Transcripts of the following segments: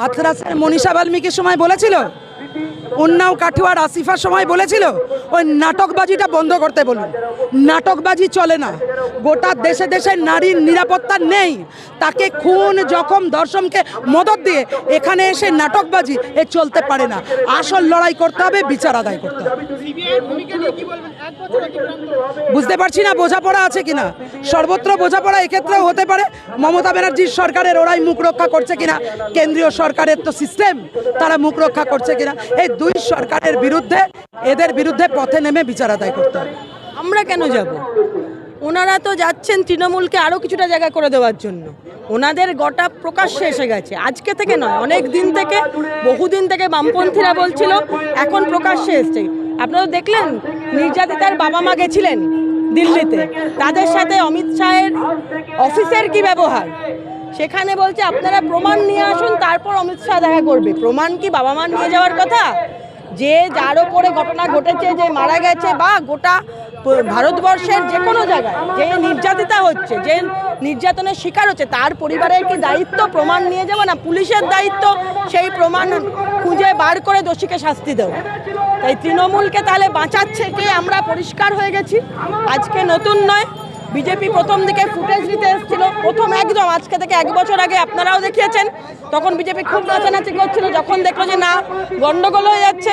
হাথরাসের মনীষা বাল্মীকির সময় বলেছিল? উন্নাও কাঠুয়ার আসিফার সময় বলেছিল? ওই নাটকবাজিটা বন্ধ করতে বলুন। নাটকবাজি চলে না। গোটা দেশে দেশে নারীর নিরাপত্তা নেই। তাকে খুন, জখম দর্শনকে মদত দিয়ে এখানে এসে নাটকবাজি এ চলতে পারে না। আসল লড়াই করতে হবে, বিচার আদায় করতে হবে। বুঝতে পারছি না বোঝাপড়া আছে কিনা। সর্বত্র বোঝাপড়া এক্ষেত্রেও হতে পারে। মমতা ব্যানার্জির সরকারের ওরাই মুখ রক্ষা করছে কিনা কেন্দ্রীয় সরকারের তো সিস্টেম তারা মুখ রক্ষা করছে কিনা এই দুই সরকারের বিরুদ্ধে এদের বিরুদ্ধে পথে নেমে বিচার আদায় করতে হবে। আমরা কেন যাব? ওনারা তো যাচ্ছেন তৃণমূলকে আরও কিছুটা জায়গা করে দেওয়ার জন্য। ওনাদের গোটা প্রকাশ্যে এসে গেছে। আজকে থেকে নয় অনেক দিন থেকে বহুদিন থেকে বামপন্থীরা বলছিল এখন প্রকাশ্যে এসছে। আপনারা দেখলেন, নির্যাতিতার বাবা মা গেছিলেন দিল্লিতে। তাদের সাথে অমিত শাহের অফিসের কি ব্যবহার? সেখানে বলছে, আপনারা প্রমাণ নিয়ে আসুন, তারপর অমিত শাহ দেখা করবে। প্রমাণ কি বাবা মা নিয়ে যাওয়ার কথা? যে যার ওপরে ঘটনা ঘটেছে, যে মারা গেছে বা গোটা ভারতবর্ষের যে কোনো জায়গায়, যে নির্যাতিতা হচ্ছে, যে নির্যাতনের শিকার হচ্ছে, তার পরিবারের কি দায়িত্ব প্রমাণ নিয়ে যাব না? পুলিশের দায়িত্ব, সেই প্রমাণ খুঁজে বার করে দোষীকে শাস্তি দেওয়া তাই তৃণমূলকে তাহলে বাঁচাচ্ছে কে? আমরা পরিষ্কার হয়ে গেছি। আজকে নতুন নয়। বিজেপি প্রথম দিকে ফুটেজ নিতে এসেছিল, প্রথম একদম, আজকে থেকে এক বছর আগে আপনারাও দেখিয়েছেন। তখন বিজেপি খুব নাচানাচি করছিল, যখন দেখল যে না গণ্ডগোল হয়ে যাচ্ছে।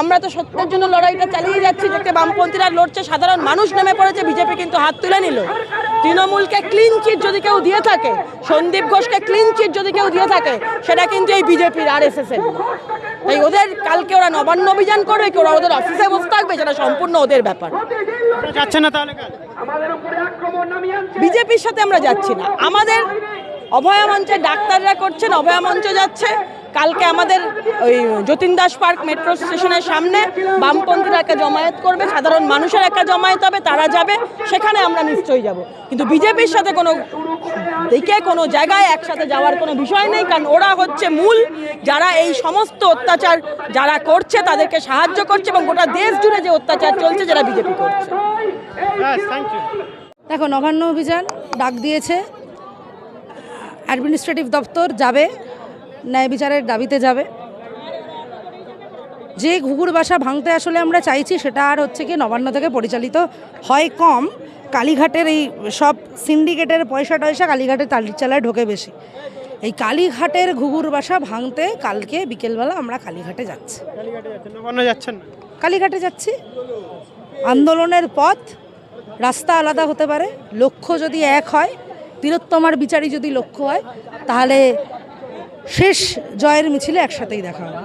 আমরা তো সত্যের জন্য লড়াইটা চালিয়ে যাচ্ছি যেটা বামপন্থীরা লড়ছে, সাধারণ মানুষ নেমে পড়েছে, বিজেপি কিন্তু হাত তুলে নিল। তৃণমূলকে ক্লিন চিট যদি কেউ দিয়ে থাকে, সন্দীপ ঘোষকে ক্লিন চিট যদি কেউ দিয়ে থাকে, সেটা কিন্তু এই বিজেপির আর এস এস এর। তাই ওদের, কালকে ওরা নবান্ন অভিযান করবে, কি ওরা ওদের অফিসে বসে থাকবে, সেটা সম্পূর্ণ ওদের ব্যাপার। যাচ্ছেন না তাহলে বিজেপির সাথে আমরা যাচ্ছি না। আমাদের অভয়া মঞ্চে ডাক্তাররা করছেন অভয়া মঞ্চ যাচ্ছে। কালকে আমাদের ওই যতীন দাস পার্ক মেট্রো স্টেশনের সামনে বামপন্থীরা একটা জমায়েত করবে সাধারণ মানুষের একটা জমায়েত হবে তারা যাবে সেখানে আমরা নিশ্চয়ই যাব। কিন্তু বিজেপির সাথে কোনো দিকে কোনো জায়গায় একসাথে যাওয়ার কোনো বিষয় নেই কারণ ওরা হচ্ছে মূল। যারা এই সমস্ত অত্যাচার যারা করছে তাদেরকে সাহায্য করছে এবং গোটা দেশ জুড়ে যে অত্যাচার চলছে যারা বিজেপি করছে। দেখো নবান্ন অভিযান ডাক দিয়েছে। অ্যাডমিনিস্ট্রেটিভ দপ্তর যাবে। ন্যায় বিচারের দাবিতে যাবে। যে ঘুঘুর বাসা ভাঙতে আসলে আমরা চাইছি সেটা আর হচ্ছে কি নবান্ন থেকে পরিচালিত হয় কম। কালীঘাটের এই সব সিন্ডিকেটের পয়সা টয়সা কালীঘাটের তালির চালায় ঢোকে বেশি। এই কালীঘাটের ঘুঘুর বাসা ভাঙতে কালকে বিকেলবেলা আমরা কালীঘাটে যাচ্ছি। কালীঘাটে যাচ্ছেন যাচ্ছি। আন্দোলনের পথ রাস্তা আলাদা হতে পারে। লক্ষ্য যদি এক হয় তিলোত্তমার বিচারই যদি লক্ষ্য হয় তাহলে শেষ জয়ের মিছিলে একসাথেই দেখা হবে